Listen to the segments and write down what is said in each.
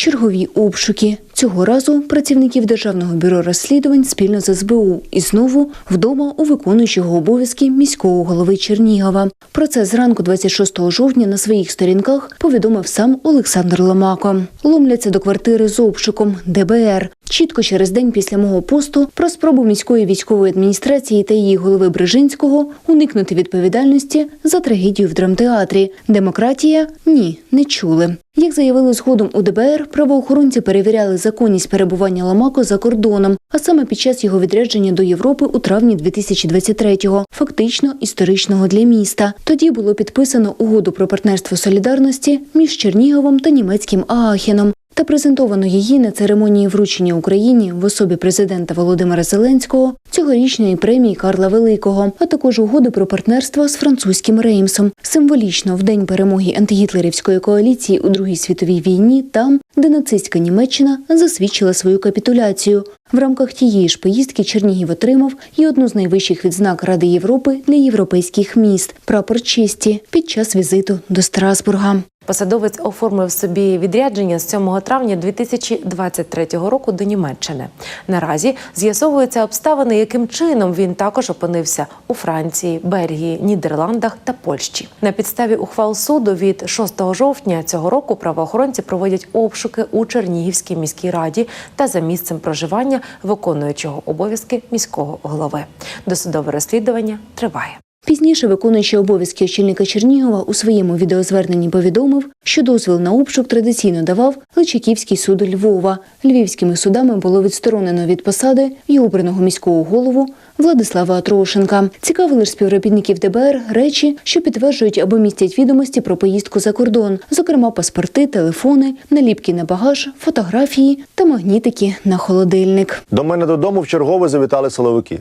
Чергові обшуки цього разу працівників державного бюро розслідувань спільно з СБУ і знову вдома у виконуючого обов'язки міського голови Чернігова. Про це зранку 26 жовтня на своїх сторінках повідомив сам Олександр Ломако. Ломляться до квартири з обшуком ДБР. Чітко через день після мого посту про спробу міської військової адміністрації та її голови Брижинського уникнути відповідальності за трагедію в драмтеатрі. Демократія ні, не чули. Як заявили згодом у ДБР, правоохоронці перевіряли законність перебування Ламако за кордоном, а саме під час його відрядження до Європи у травні 2023-го, фактично історичного для міста. Тоді було підписано угоду про партнерство солідарності між Черніговом та німецьким Аахеном. Та презентовано її на церемонії вручення Україні в особі президента Володимира Зеленського цьогорічної премії Карла Великого, а також угоди про партнерство з французьким Реймсом. Символічно в день перемоги антигітлерівської коаліції у Другій світовій війні, там, де нацистська Німеччина засвідчила свою капітуляцію. В рамках тієї ж поїздки Чернігів отримав і одну з найвищих відзнак Ради Європи для європейських міст прапор честі під час візиту до Страсбурга. Посадовець оформив собі відрядження з 7 травня 2023 року до Німеччини. Наразі з'ясовуються обставини, яким чином він також опинився у Франції, Бельгії, Нідерландах та Польщі. На підставі ухвал суду від 6 жовтня цього року правоохоронці проводять обшуки у Чернігівській міській раді та за місцем проживання виконуючого обов'язки міського голови. Досудове розслідування триває. Пізніше виконуючий обов'язки очільника Чернігова у своєму відеозверненні повідомив, що дозвіл на обшук традиційно давав Личаківський суд Львова. Львівськими судами було відсторонено від посади й обраного міського голову Владислава Атрошенка. Цікавили ж співробітників ДБР речі, що підтверджують або містять відомості про поїздку за кордон, зокрема паспорти, телефони, наліпки на багаж, фотографії та магнітики на холодильник. До мене додому в чергове завітали силовики.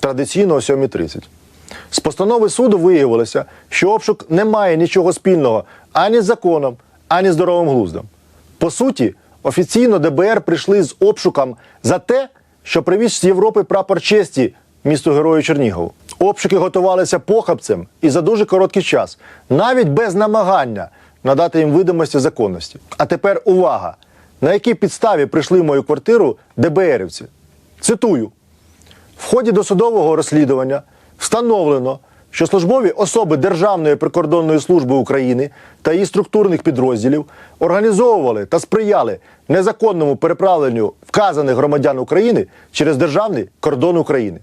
Традиційно о 7.30. З постанови суду виявилося, що обшук не має нічого спільного ані з законом, ані з здоровим глуздом. По суті, офіційно ДБР прийшли з обшуком за те, що привіз з Європи прапор честі місту Герою Чернігову. Обшуки готувалися похабцем і за дуже короткий час, навіть без намагання надати їм видимості законності. А тепер увага! На якій підставі прийшли в мою квартиру ДБРівці? Цитую. В ході досудового розслідування встановлено, що службові особи Державної прикордонної служби України та її структурних підрозділів організовували та сприяли незаконному переправленню вказаних громадян України через державний кордон України.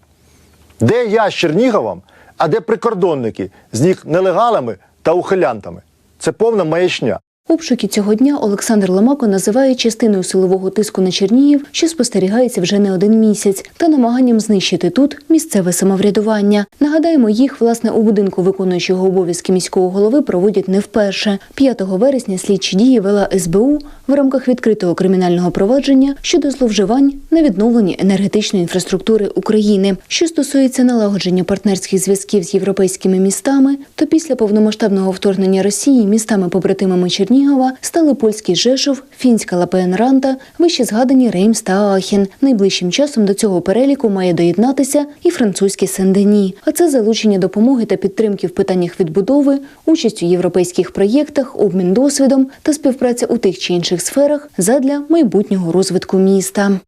Де я з Черніговом, а де прикордонники з їх нелегалами та ухилянтами? Це повна маячня. Обшуки цього дня Олександр Ломако називає частиною силового тиску на Чернігів, що спостерігається вже не один місяць, та намаганням знищити тут місцеве самоврядування. Нагадаємо, їх власне у будинку виконуючого обов'язки міського голови проводять не вперше. 5 вересня слідчі дії вела СБУ в рамках відкритого кримінального провадження щодо зловживань на відновленні енергетичної інфраструктури України. Що стосується налагодження партнерських зв'язків з європейськими містами, то після повномасштабного вторгнення Росії містами побратимами Чернігова стали польський Жешов, фінська Лапенранта, вище згадані Реймс та Аахен. Найближчим часом до цього переліку має доєднатися і французький Сен-Дені. А це залучення допомоги та підтримки в питаннях відбудови, участь у європейських проєктах, обмін досвідом та співпраця у тих чи інших сферах задля майбутнього розвитку міста.